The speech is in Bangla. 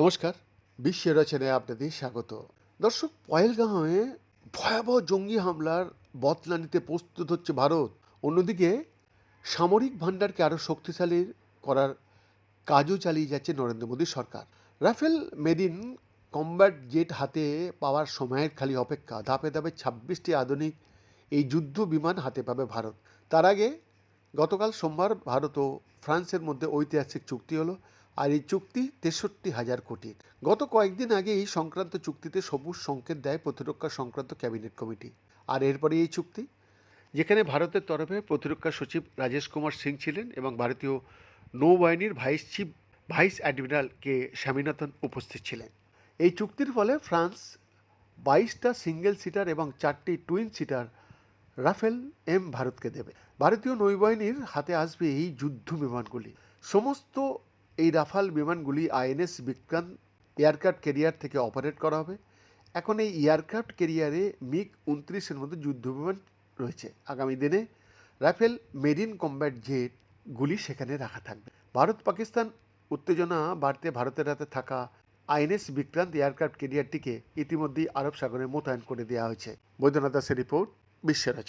নমস্কার, বিশ্ব রচনায় আপনাদের স্বাগত। দর্শক পয়েলগাঁওয়ে ভয়াবহ জঙ্গি হামলার বদলা নিতে প্রস্তুত হচ্ছে ভারত। অন্যদিকে, সামরিক ভাণ্ডারকে আরও শক্তিশালী করার কাজও চালিয়ে যাচ্ছে নরেন্দ্র মোদী সরকার। রাফেল মেরিন কম্ব্যাট জেট হাতে পাওয়ার সময়ের খালি অপেক্ষা। ধাপে ধাপে ছাব্বিশটি আধুনিক এই যুদ্ধ বিমান হাতে পাবে ভারত। তার আগে গতকাল সোমবার ভারত ও ফ্রান্সের মধ্যে ঐতিহাসিক চুক্তি হলো, আর এই চুক্তি তেষট্টি হাজার কোটির গত কয়েকদিন আগে এই সংক্রান্ত চুক্তিতে সবুজ সংকেত দেয় প্রতিরক্ষা সংক্রান্ত ক্যাবিনেট কমিটি। আর এরপরে এই চুক্তি, যেখানে ভারতের তরফে প্রতিরক্ষা সচিব রাজেশ কুমার সিং ছিলেন এবং ভারতীয় নৌবাহিনীর vice chief, vice admiral K Swaminathan উপস্থিত ছিলেন। এই চুক্তির ফলে ফ্রান্স বাইশটা সিঙ্গেল সিটার এবং চারটি টুইন সিটার রাফেল এম ভারতকে দেবে। ভারতীয় নৌবাহিনীর হাতে আসবে এই যুদ্ধ বিমানগুলি। সমস্ত এই রাফাল বিমানগুলি আইএনএস বিক্রান্ত এয়ারক্রাফট ক্যারিয়ার থেকে অপারেট করা হবে। এখন এই এয়ারক্রাফট ক্যারিয়ারে মিগ উনত্রিশের মতো যুদ্ধ বিমান রয়েছে। আগামী দিনে রাফেল মেরিন কম্ব্যাট জেটগুলি সেখানে রাখা থাকবে। ভারত পাকিস্তান উত্তেজনা বাড়তে ভারতের হাতে থাকা আইএনএস বিক্রান্ত এয়ারক্রাফট ক্যারিয়ারটিকে ইতিমধ্যেই আরব সাগরে মোতায়েন করে দেওয়া হয়েছে। বৈদ্যনাথ দাসের রিপোর্ট। বিশ্বের রচনা